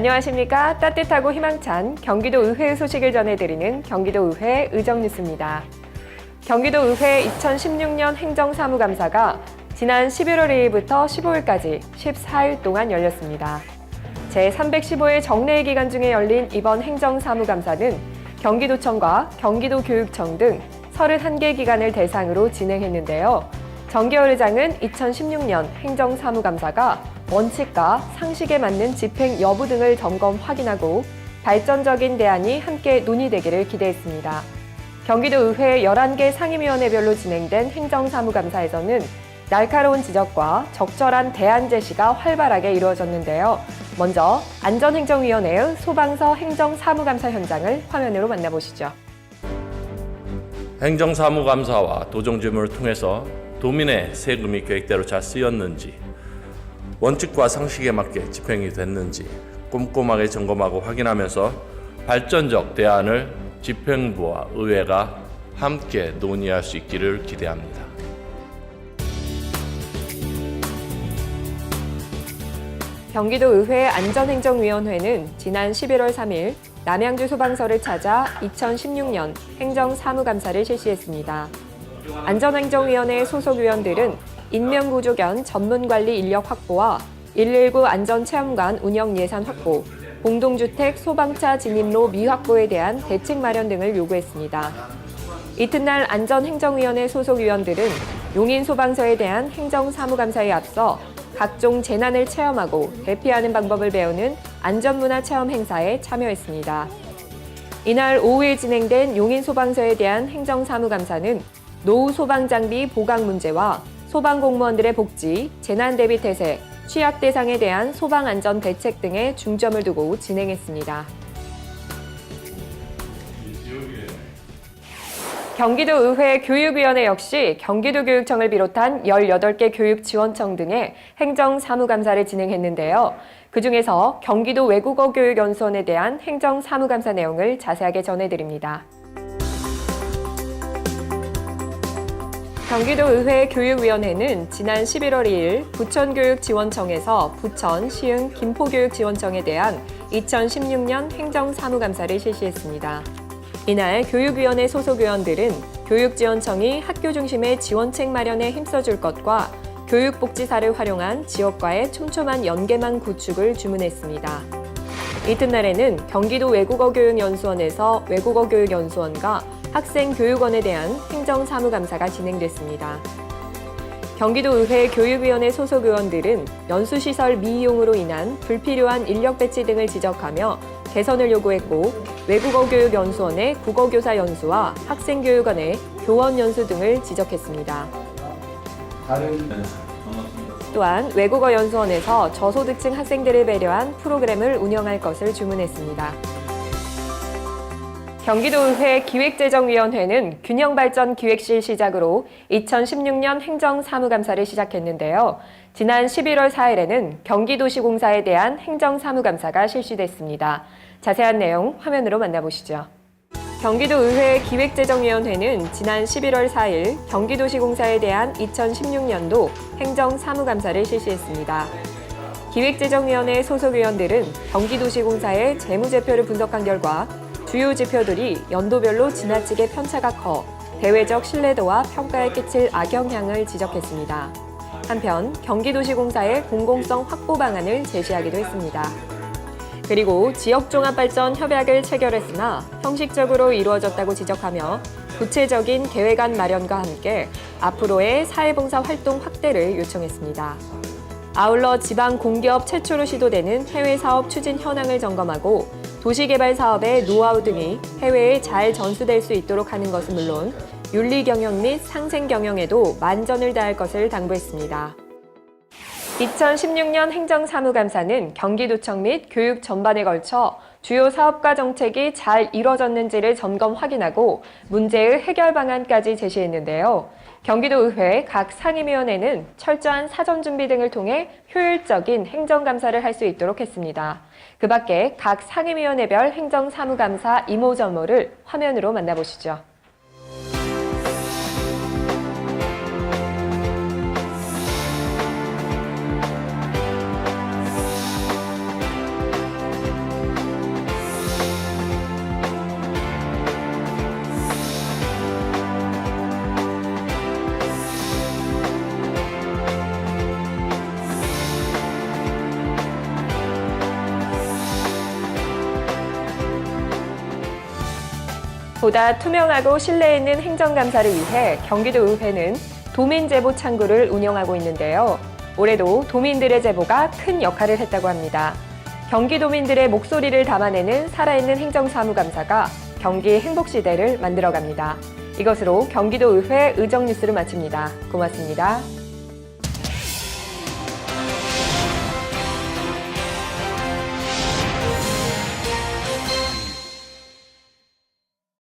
안녕하십니까. 따뜻하고 희망찬 경기도 의회 소식을 전해드리는 경기도 의회 의정뉴스입니다. 경기도 의회 2016년 행정사무감사가 지난 11월 2일부터 15일까지 14일 동안 열렸습니다. 제315회 정례 기간 중에 열린 이번 행정사무감사는 경기도청과 경기도교육청 등 31개 기관을 대상으로 진행했는데요. 정계열 의장은 2016년 행정사무감사가 원칙과 상식에 맞는 집행 여부 등을 점검 확인하고 발전적인 대안이 함께 논의되기를 기대했습니다. 경기도 의회 11개 상임위원회별로 진행된 행정사무감사에서는 날카로운 지적과 적절한 대안 제시가 활발하게 이루어졌는데요. 먼저 안전행정위원회의 소방서 행정사무감사 현장을 화면으로 만나보시죠. 행정사무감사와 도정주문을 통해서 도민의 세금이 계획대로 잘 쓰였는지 원칙과 상식에 맞게 집행이 됐는지 꼼꼼하게 점검하고 확인하면서 발전적 대안을 집행부와 의회가 함께 논의할 수 있기를 기대합니다. 경기도 의회 안전행정위원회는 지난 11월 3일 남양주 소방서를 찾아 2016년 행정사무감사를 실시했습니다. 안전행정위원회 소속 위원들은 인명구조견 전문관리 인력 확보와 119 안전체험관 운영 예산 확보, 공동주택 소방차 진입로 미확보에 대한 대책 마련 등을 요구했습니다. 이튿날 안전행정위원회 소속 위원들은 용인 소방서에 대한 행정사무감사에 앞서 각종 재난을 체험하고 대피하는 방법을 배우는 안전문화 체험 행사에 참여했습니다. 이날 오후에 진행된 용인 소방서에 대한 행정사무감사는 노후 소방 장비 보강 문제와 소방 공무원들의 복지, 재난 대비 태세, 취약 대상에 대한 소방 안전 대책 등에 중점을 두고 진행했습니다. 경기도 의회 교육위원회 역시 경기도 교육청을 비롯한 18개 교육지원청 등의 행정사무감사를 진행했는데요. 그중에서 경기도 외국어 교육연수원에 대한 행정사무감사 내용을 자세하게 전해드립니다. 경기도 의회 교육위원회는 지난 11월 2일 부천교육지원청에서 부천, 시흥, 김포교육지원청에 대한 2016년 행정사무감사를 실시했습니다. 이날 교육위원회 소속 의원들은 교육지원청이 학교 중심의 지원책 마련에 힘써줄 것과 교육복지사를 활용한 지역과의 촘촘한 연계망 구축을 주문했습니다. 이튿날에는 경기도 외국어교육연수원에서 외국어교육연수원과 학생교육원에 대한 행정사무감사가 진행됐습니다. 경기도의회 교육위원회 소속 의원들은 연수시설 미이용으로 인한 불필요한 인력 배치 등을 지적하며 개선을 요구했고 외국어교육연수원의 국어교사 연수와 학생교육원의 교원 연수 등을 지적했습니다. 또한 외국어 연수원에서 저소득층 학생들을 배려한 프로그램을 운영할 것을 주문했습니다. 경기도의회 기획재정위원회는 균형발전 기획실 시작으로 2016년 행정사무감사를 시작했는데요. 지난 11월 4일에는 경기도시공사에 대한 행정사무감사가 실시됐습니다. 자세한 내용 화면으로 만나보시죠. 경기도의회 기획재정위원회는 지난 11월 4일 경기도시공사에 대한 2016년도 행정사무감사를 실시했습니다. 기획재정위원회 소속 위원들은 경기도시공사의 재무제표를 분석한 결과 주요 지표들이 연도별로 지나치게 편차가 커 대외적 신뢰도와 평가에 끼칠 악영향을 지적했습니다. 한편 경기도시공사의 공공성 확보 방안을 제시하기도 했습니다. 그리고 지역종합발전 협약을 체결했으나 형식적으로 이루어졌다고 지적하며 구체적인 계획안 마련과 함께 앞으로의 사회봉사 활동 확대를 요청했습니다. 아울러 지방 공기업 최초로 시도되는 해외 사업 추진 현황을 점검하고 도시개발 사업의 노하우 등이 해외에 잘 전수될 수 있도록 하는 것은 물론 윤리 경영 및 상생 경영에도 만전을 다할 것을 당부했습니다. 2016년 행정사무감사는 경기도청 및 교육 전반에 걸쳐 주요 사업과 정책이 잘 이뤄졌는지를 점검 확인하고 문제의 해결 방안까지 제시했는데요. 경기도의회 각 상임위원회는 철저한 사전 준비 등을 통해 효율적인 행정감사를 할 수 있도록 했습니다. 그 밖에 각 상임위원회별 행정사무감사 이모저모를 화면으로 만나보시죠. 보다 투명하고 신뢰 있는 행정감사를 위해 경기도의회는 도민제보 창구를 운영하고 있는데요. 올해도 도민들의 제보가 큰 역할을 했다고 합니다. 경기도민들의 목소리를 담아내는 살아있는 행정사무감사가 경기 행복시대를 만들어갑니다. 이것으로 경기도의회 의정뉴스를 마칩니다. 고맙습니다.